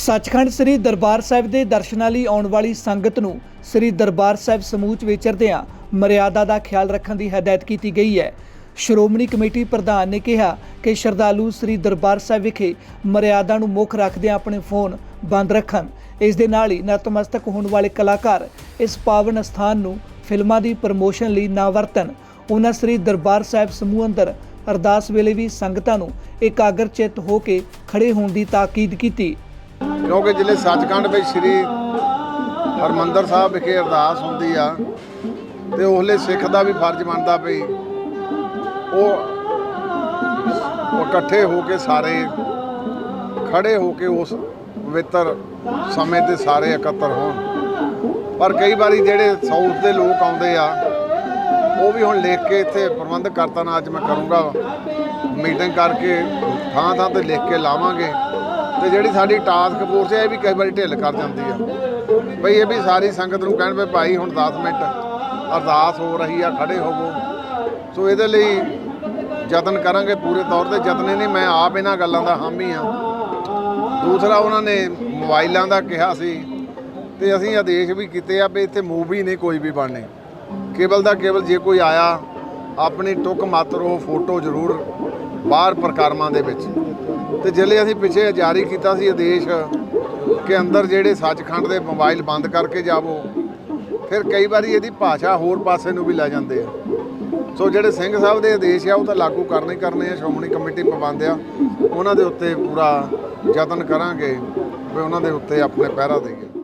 ਸੱਚਖੰਡ ਸ੍ਰੀ ਦਰਬਾਰ ਸਾਹਿਬ ਦੇ ਦਰਸ਼ਨਾਂ ਲਈ ਆਉਣ ਵਾਲੀ ਸੰਗਤ ਨੂੰ ਸ੍ਰੀ ਦਰਬਾਰ ਸਾਹਿਬ ਸਮੂਹ ਵਿਚਰਦਿਆਂ ਮਰਿਆਦਾ ਦਾ ਖਿਆਲ ਰੱਖਣ ਦੀ ਹਦਾਇਤ ਕੀਤੀ ਗਈ ਹੈ। ਸ਼੍ਰੋਮਣੀ ਕਮੇਟੀ ਪ੍ਰਧਾਨ ਨੇ ਕਿਹਾ ਕਿ ਸ਼ਰਧਾਲੂ ਸ੍ਰੀ ਦਰਬਾਰ ਸਾਹਿਬ ਵਿਖੇ ਮਰਿਆਦਾ ਨੂੰ ਮੁੱਖ ਰੱਖਦਿਆਂ ਆਪਣੇ ਫੋਨ ਬੰਦ ਰੱਖਣ। ਇਸ ਦੇ ਨਾਲ ਹੀ ਨਤਮਸਤਕ ਹੋਣ ਵਾਲੇ ਕਲਾਕਾਰ ਇਸ ਪਾਵਨ ਸਥਾਨ ਨੂੰ ਫਿਲਮਾਂ ਦੀ ਪ੍ਰਮੋਸ਼ਨ ਲਈ ਨਾ ਵਰਤਣ। ਉਹਨਾਂ ਸ੍ਰੀ ਦਰਬਾਰ ਸਾਹਿਬ ਸਮੂਹ ਅੰਦਰ ਅਰਦਾਸ ਵੇਲੇ ਵੀ ਸੰਗਤਾਂ ਨੂੰ ਇਕਾਗਰ ਚਿੱਤ ਹੋ ਕੇ ਖੜੇ ਹੋਣ ਦੀ ਤਾਕੀਦ ਕੀਤੀ। ਕਿਉਂਕਿ ਜ਼ਿਲ੍ਹੇ ਸੱਚਖੰਡ ਵਿੱਚ ਸ੍ਰੀ ਹਰਮੰਦਰ ਸਾਹਿਬ ਵਿਖੇ ਅਰਦਾਸ ਹੁੰਦੀ ਆ ਤੇ ਉਹਲੇ ਸਿੱਖ ਦਾ ਵੀ ਫਰਜ਼ ਬਣਦਾ ਪਈ ਉਹ ਉਹ ਇਕੱਠੇ ਹੋ ਕੇ ਸਾਰੇ, ਖੜੇ ਹੋ ਕੇ ਉਸ ਪਵਿੱਤਰ ਸਮੇਂ ਤੇ ਸਾਰੇ ਇਕੱਤਰ ਹੋਣ। ਪਰ ਕਈ ਵਾਰੀ ਜਿਹੜੇ ਸਾਊਥ ਦੇ ਲੋਕ ਆਉਂਦੇ ਆ, ਉਹ ਵੀ ਹੁਣ ਲਿਖ ਕੇ ਇੱਥੇ ਪ੍ਰਬੰਧ ਕਰਤਾ ਨਾ ਅੱਜ ਮੈਂ ਕਰੂੰਗਾ, ਮੀਟਿੰਗ ਕਰਕੇ ਥਾਂ ਥਾਂ ਤੇ ਲਿਖ ਕੇ ਲਾਵਾਂਗੇ। ਤੇ ਜਿਹੜੀ ਸਾਡੀ ਟਾਸਕ ਫੋਰਸ ਹੈ ਇਹ ਵੀ ਕਈ ਵਾਰੀ ਢਿੱਲ ਕਰ ਜਾਂਦੀ ਆ। ਬਈ ਇਹ ਵੀ ਸਾਰੀ ਸੰਗਤ ਨੂੰ ਕਹਿਣ ਵੀ ਭਾਈ ਹੁਣ 10 ਮਿੰਟ ਅਰਦਾਸ ਹੋ ਰਹੀ ਆ, ਖੜੇ ਹੋਵੋ। ਸੋ ਇਹਦੇ ਲਈ ਯਤਨ ਕਰਾਂਗੇ ਪੂਰੇ ਤੌਰ ਤੇ। ਯਤਨ ਨਹੀਂ, ਮੈਂ ਆਪ ਇਹਨਾਂ ਗੱਲਾਂ ਦਾ ਹਾਮੀ ਆ। ਦੂਸਰਾ ਉਹਨਾਂ ਨੇ ਮੋਬਾਈਲਾਂ ਦਾ ਕਿਹਾ ਸੀ ਤੇ ਅਸੀਂ ਆਦੇਸ਼ ਵੀ ਕੀਤੇ ਆ ਵੀ ਇੱਥੇ ਮੂਵੀ ਨਹੀਂ ਕੋਈ ਵੀ ਬਣਨੀ। ਕੇਵਲ ਦਾ ਕੇਵਲ ਜੇ ਕੋਈ ਆਇਆ, ਆਪਣੀ ਟੁੱਕ ਮਾਤਰ ਉਹ ਫੋਟੋ ਜ਼ਰੂਰ ਬਾਹਰ ਪ੍ਰਕਾਰਮਾਂ ਦੇ ਵਿੱਚ। ਤੇ ਜਿਹੜੇ ਅਸੀਂ ਪਿੱਛੇ ਜਾਰੀ ਕੀਤਾ ਸੀ ਆਦੇਸ਼ ਕਿ ਅੰਦਰ ਜਿਹੜੇ ਸੱਚਖੰਡ ਦੇ ਮੋਬਾਈਲ ਬੰਦ ਕਰਕੇ ਜਾਵੋ, ਫਿਰ ਕਈ ਵਾਰੀ ਇਹਦੀ ਭਾਸ਼ਾ ਹੋਰ ਪਾਸੇ ਨੂੰ ਵੀ ਲੈ ਜਾਂਦੇ ਆ। ਸੋ ਜਿਹੜੇ ਸਿੰਘ ਸਾਹਿਬ ਦੇ ਆਦੇਸ਼ ਆ, ਉਹ ਤਾਂ ਲਾਗੂ ਕਰਨੇ ਕਰਨੇ ਆ, ਸ਼੍ਰੋਮਣੀ ਕਮੇਟੀ ਪਾਬੰਦ ਆ, ਉਹਨਾਂ ਦੇ ਉੱਤੇ ਪੂਰਾ ਯਤਨ ਕਰਾਂਗੇ, ਵੀ ਉਹਨਾਂ ਦੇ ਉੱਤੇ ਆਪਣੇ ਪਹਿਰਾ ਦੇਈਏ।